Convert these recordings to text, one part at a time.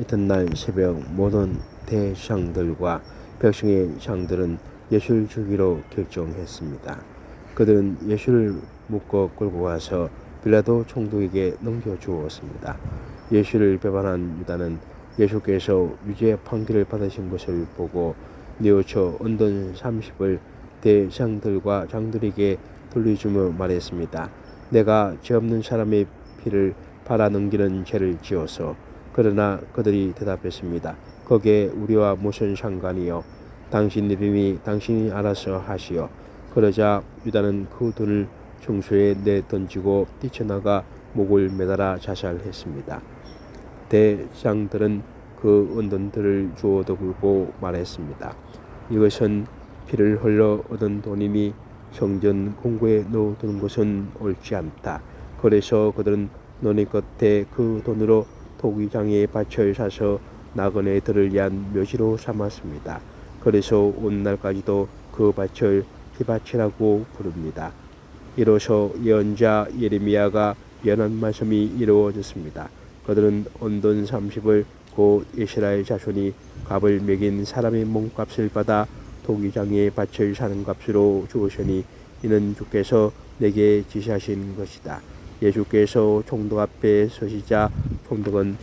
이튿날 새벽 모든 대장들과 백성의 장들은 예수를 죽이로 결정했습니다. 그들은 예수를 묶어 끌고 가서 빌라도 총독에게 넘겨주었습니다. 예수를 배반한 유다는 예수께서 유죄 판결을 받으신 것을 보고 뉘우쳐 언돈 30을 대장들과 장들에게 돌려주며 말했습니다. 내가 죄 없는 사람의 피를 팔아 넘기는 죄를 지어서 그러나 그들이 대답했습니다. 거기에 우리와 무슨 상관이요? 당신 이름이 당신이 알아서 하시오. 그러자 유다는 그 돈을 중소에 내 던지고 뛰쳐나가 목을 매달아 자살했습니다. 대장들은 그 은돈들을 주워도 굴고 말했습니다. 이것은 피를 흘러 얻은 돈이니 성전 공고에 넣어두는 것은 옳지 않다. 그래서 그들은 너네 겉에 그 돈으로 토기장에 밭을 사서 나그네 들을 위한 묘지로 삼았습니다. 그래서 오늘날까지도 그 밭을 피밭이라고 부릅니다. 이로써 예언자 예레미야가 예언한 말씀이 이루어졌습니다. 그들은 온돈 30을 곧 이스라엘 자손이 값을 매긴 사람의 몸값을 받아 토기장의 밭을 사는 값으로 주었으니 이는 주께서 내게 지시하신 것이다. 예수께서 총독 앞에 서시자 총독은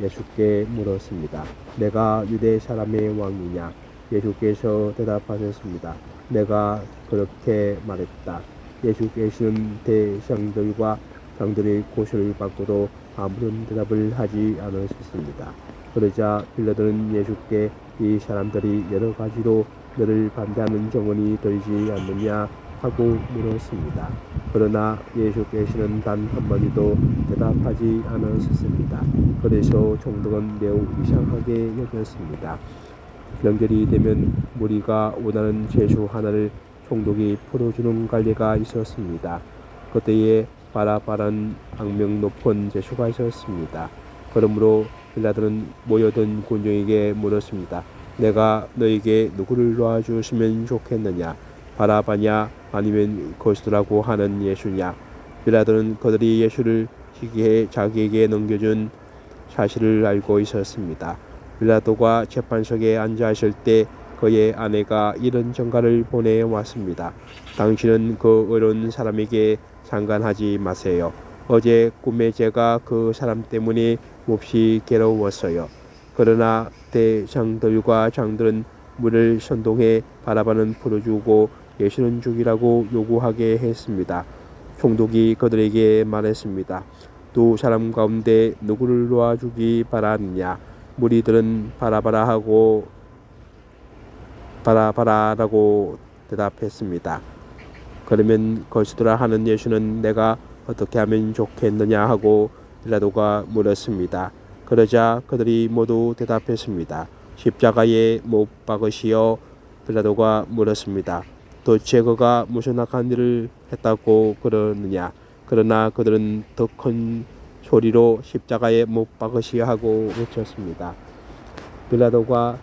예수께 물었습니다. 내가 유대 사람의 왕이냐? 예수께서 대답하셨습니다. 내가 그렇게 말했다. 예수께서는 대장들과 장들의 고소를 받고도 아무런 대답을 하지 않으셨습니다. 그러자 빌라도는 예수께 이 사람들이 여러 가지로 너를 반대하는 정언이 들지 않느냐 하고 물었습니다. 그러나 예수께서는 단 한마디도 대답하지 않으셨습니다. 그래서 총독은 매우 이상하게 여겼습니다. 명절이 되면 무리가 원하는 제수 하나를 총독이 풀어주는 관례가 있었습니다. 그때에 바라바란 악명 높은 제수가 있었습니다. 그러므로 빌라도는 모여든 군중에게 물었습니다. 내가 너에게 누구를 놓아주시면 좋겠느냐? 바라바냐 아니면 거스도라고 하는 예수냐? 빌라도는 그들이 예수를 자기에게 넘겨준 사실을 알고 있었습니다. 빌라도가 재판석에 앉아 있을 때 그의 아내가 이런 전가를 보내왔습니다. 당신은 그 어려운 사람에게 상관하지 마세요. 어제 꿈에 제가 그 사람 때문에 몹시 괴로웠어요. 그러나 대장들과 장들은 물을 선동해 바라바는 풀어주고 예수는 죽이라고 요구하게 했습니다. 총독이 그들에게 말했습니다. 두 사람 가운데 누구를 놓아주기 바라느냐? 무리들은 바라바라 하고 바라바라라고 대답했습니다. 그러면 거스도라 하는 예수는 내가 어떻게 하면 좋겠느냐 하고 빌라도가 물었습니다. 그러자 그들이 모두 대답했습니다. 십자가에 못 박으시어 빌라도가 물었습니다. 도대체 그가 무슨 악한 일을 했다고 그러느냐? 그러나 그들은 더 큰 소리로 십자가에 못 박으시어 하고 외쳤습니다. 빌라도가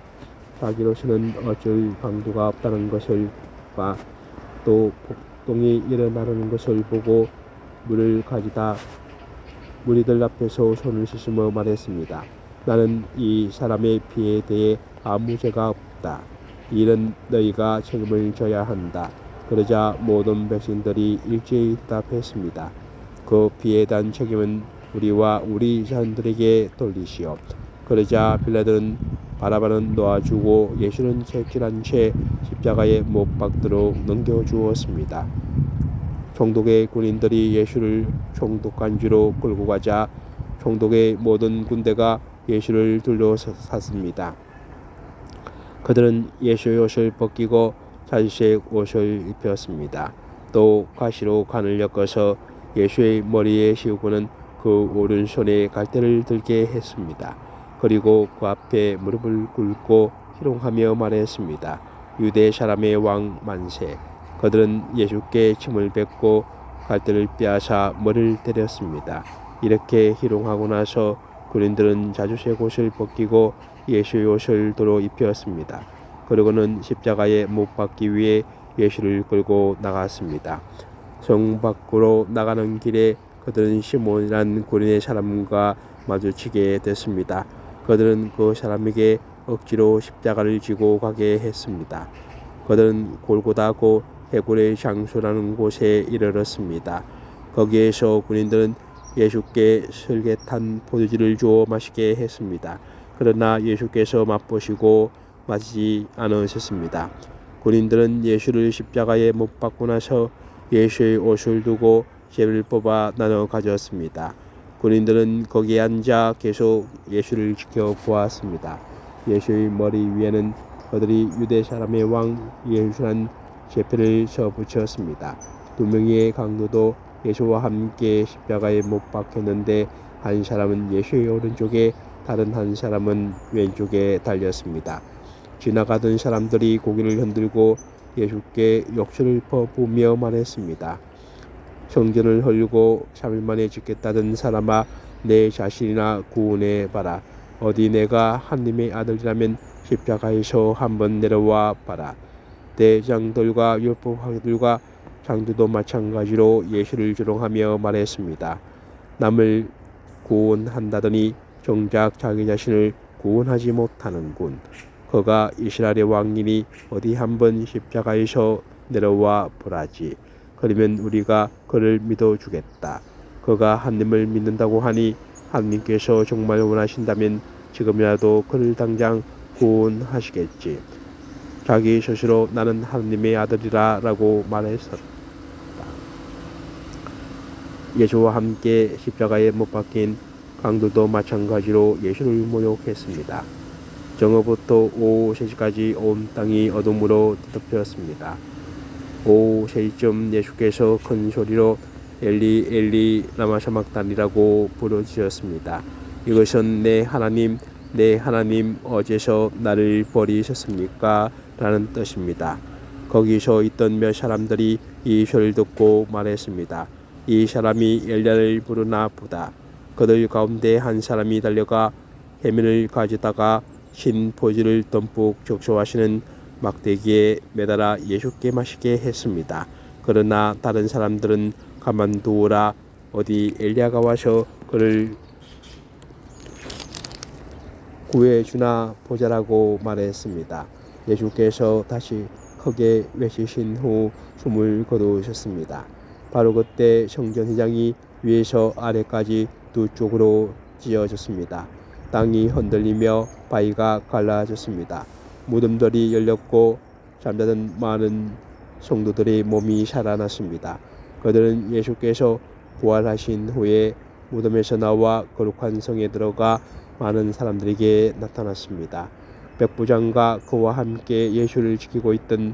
자기로서는 어쩔 방도가 없다는 것을 봐 또 폭동이 일어나는 것을 보고 물을 가지다 무리들 앞에서 손을 씻으며 말했습니다. 나는 이 사람의 피에 대해 아무 죄가 없다. 이는 너희가 책임을 져야 한다. 그러자 모든 백성들이 일제히 대답했습니다. 그 피에 대한 책임은 우리와 우리 자손들에게 돌리시오. 그러자 빌라도는 바라바는 놓아주고 예수는 채찍한 채 십자가에 못 박도록 넘겨주었습니다. 총독의 군인들이 예수를 총독관지로 끌고 가자 총독의 모든 군대가 예수를 둘러쌌습니다. 그들은 예수의 옷을 벗기고 자주색 옷을 입혔습니다. 또 가시로 관을 엮어서 예수의 머리에 씌우고는 그 오른손에 갈대를 들게 했습니다. 그리고 그 앞에 무릎을 꿇고 희롱하며 말했습니다. 유대 사람의 왕 만세. 그들은 예수께 침을 뱉고 갈대를 빼앗아 머리를 때렸습니다. 이렇게 희롱하고 나서 군인들은 자주색 옷을 벗기고 예수의 옷을 도로 입혔습니다. 그러고는 십자가에 못 박기 위해 예수를 끌고 나갔습니다. 성 밖으로 나가는 길에 그들은 시몬이란 군인의 사람과 마주치게 됐습니다. 그들은 그 사람에게 억지로 십자가를 지고 가게 했습니다. 그들은 골고다고 해골의 장소라는 곳에 이르렀습니다. 거기에서 군인들은 예수께 설계탄 포도주를 주어 마시게 했습니다. 그러나 예수께서 맛보시고 마시지 않으셨습니다. 군인들은 예수를 십자가에 못 박고 나서 예수의 옷을 두고 재를 뽑아 나눠 가졌습니다. 군인들은 거기에 앉아 계속 예수를 지켜보았습니다. 예수의 머리 위에는 그들이 유대 사람의 왕 예수란 제패를 써붙였습니다. 두 명의 강도도 예수와 함께 십자가에 못 박혔는데 한 사람은 예수의 오른쪽에 다른 한 사람은 왼쪽에 달렸습니다. 지나가던 사람들이 고개를 흔들고 예수께 욕설을 퍼부으며 말했습니다. 성전을 헐고 3일 만에 짓겠다던 사람아 내 자신이나 구원해 봐라. 어디 내가 하나님의 아들이라면 십자가에서 한번 내려와 봐라. 대장들과 율법학들과 장도도 마찬가지로 예수를 조롱하며 말했습니다. 남을 구원한다더니 정작 자기 자신을 구원하지 못하는군. 그가 이스라엘의 왕이니 어디 한번 십자가에서 내려와 보라지. 그러면 우리가 그를 믿어주겠다. 그가 하나님을 믿는다고 하니 하나님께서 정말 원하신다면 지금이라도 그를 당장 구원하시겠지. 자기 스스로 나는 하나님의 아들이라 라고 말했었다. 예수와 함께 십자가에 못 박힌 강도도 마찬가지로 예수를 모욕했습니다. 정오부터 오후 3시까지 온 땅이 어둠으로 뒤덮였습니다. 오후 3시쯤 예수께서 큰 소리로 엘리 엘리 라마 사막단이라고 부르짖었습니다. 이것은 내 하나님 내 하나님 어째서 나를 버리셨습니까? 라는 뜻입니다. 거기서 있던 몇 사람들이 이 소리를 듣고 말했습니다. 이 사람이 엘리야를 부르나 보다. 그들 가운데 한 사람이 달려가 해면을 가지다가 흰 포지를 듬뿍 적셔하시는 막대기에 매달아 예수께 마시게 했습니다. 그러나 다른 사람들은 가만두어라 어디 엘리야가 와서 그를 구해주나 보자라고 말했습니다. 예수께서 다시 크게 외치신 후 숨을 거두셨습니다. 바로 그때 성전회장이 위에서 아래까지 두 쪽으로 찢어졌습니다. 땅이 흔들리며 바위가 갈라졌습니다. 무덤들이 열렸고 잠자던 많은 성도들의 몸이 살아났습니다. 그들은 예수께서 부활하신 후에 무덤에서 나와 거룩한 성에 들어가 많은 사람들에게 나타났습니다. 백부장과 그와 함께 예수를 지키고 있던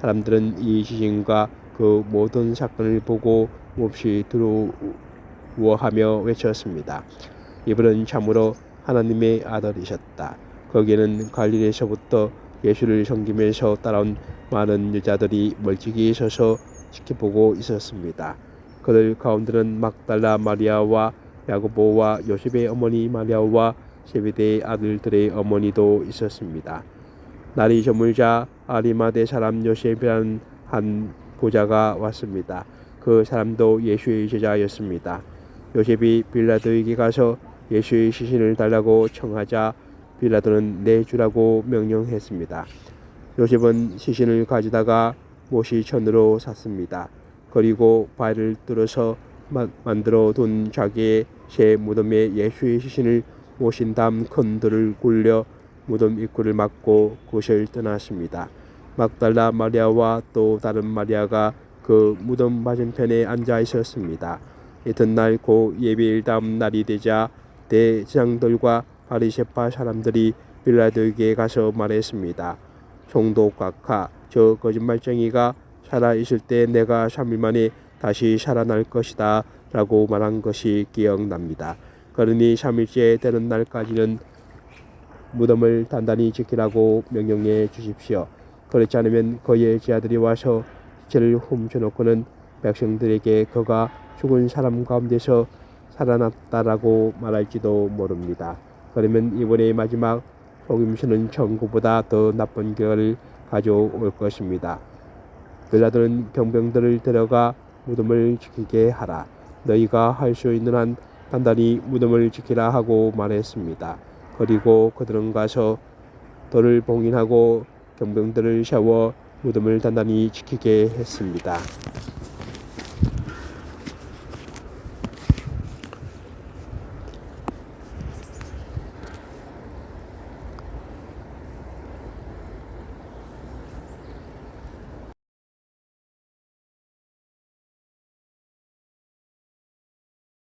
사람들은 이 지진과 그 모든 사건을 보고 몹시 두려워 하며 외쳤습니다. 이분은 참으로 하나님의 아들이셨다. 거기에는 갈릴리에서부터 예수를 섬기면서 따라온 많은 여자들이 멀찍이 서서 지켜보고 있었습니다. 그들 가운데는 막달라 마리아와 야고보와 요셉의 어머니 마리아와 세베대의 아들들의 어머니도 있었습니다. 날이 저물자 아리마대 사람 요셉이라는 한 부자가 왔습니다. 그 사람도 예수의 제자였습니다. 요셉이 빌라도에게 가서 예수의 시신을 달라고 청하자 빌라도는 내주라고 명령했습니다. 요셉은 시신을 가져다가 못이 천으로 샀습니다. 그리고 발을 뚫어서 만들어 둔 자기의 새 무덤에 예수의 시신을 모신 다음 큰 돌을 굴려 무덤 입구를 막고 곳을 떠났습니다. 막달라 마리아와 또 다른 마리아가 그 무덤 맞은편에 앉아 있었습니다. 이튿날 고 예배일 다음 날이 되자 대장들과 바리새파 사람들이 빌라도에게 가서 말했습니다. 총독 각하 저 거짓말쟁이가 살아 있을 때 내가 3일 만에 다시 살아날 것이다 라고 말한 것이 기억납니다. 그러니 3일째 되는 날까지는 무덤을 단단히 지키라고 명령해 주십시오. 그렇지 않으면 그의 제아들이 와서 죄를 훔쳐놓고는 백성들에게 그가 죽은 사람 가운데서 살아났다라고 말할지도 모릅니다. 그러면 이번의 마지막 속임수는 전구보다 더 나쁜 결과를 가져올 것입니다. 빌라도는 병병들을 데려가 무덤을 지키게 하라. 너희가 할 수 있는 한 단단히 무덤을 지키라 하고 말했습니다. 그리고 그들은 가서 돌을 봉인하고 경병들을 세워 무덤을 단단히 지키게 했습니다.